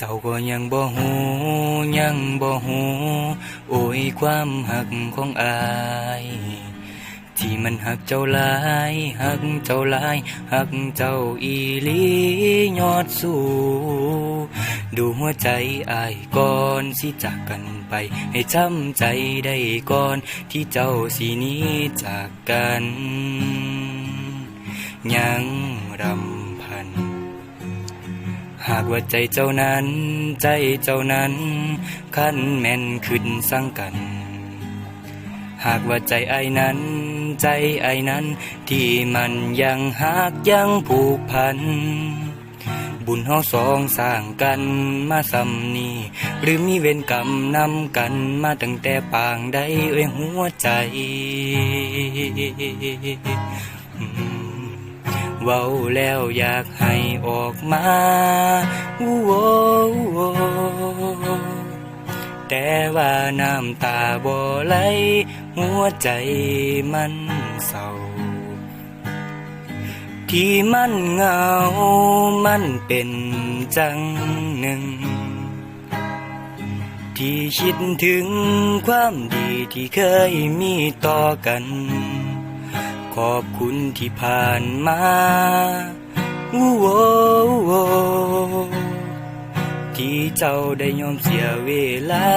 เจ้าก็ยังบ่หูยังบ่หูโอ้ยความหักของอาย ที่มันหักเจ้าหลายหักเจ้าหลายหักเจ้าอีหลียอดสู้ดูหัวใจอายก่อนสิจากกันไป ให้จำใจได้ก่อนที่เจ้าสีนี้จากกัน ยังรำ หากว่าใจเจ้านั้น ใจเจ้านั้น ขั้นแม่นขึ้นสั่งกัน หากว่าใจไอ้นั้น ใจไอ้นั้น ที่มันยังหักยังผูกพัน บุญเฮาสองสร้างกันมาสำนีหรือมีเวรกรรมนำกันมาตั้งแต่ปางใดเอ้ยหัวใจ เว้าแล้วอยากให้ออกมาอู้โว้อู้โว้แต่ว่าน้ำตาบ่ไหลหัวใจมันเศร้า ที่มันเหงามันเป็นจังหนึ่ง ที่คิดถึงความดีที่เคยมีต่อกัน อบคุณที่ผ่านมาอู้โวอู้โวที่เจ้าได้ยอมเสียเวลา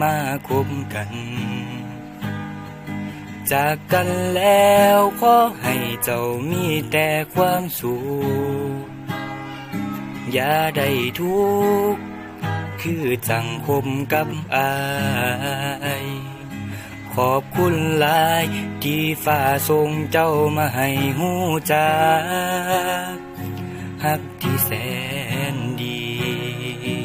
มาคบกัน จากกันแล้วขอให้เจ้ามีแต่ความสุข อย่าได้ทุกข์คือจังคมกับอาย ขอบคุณหลาย ที่ฝ่าทรงเจ้ามาให้หูจักฮักที่แสนดี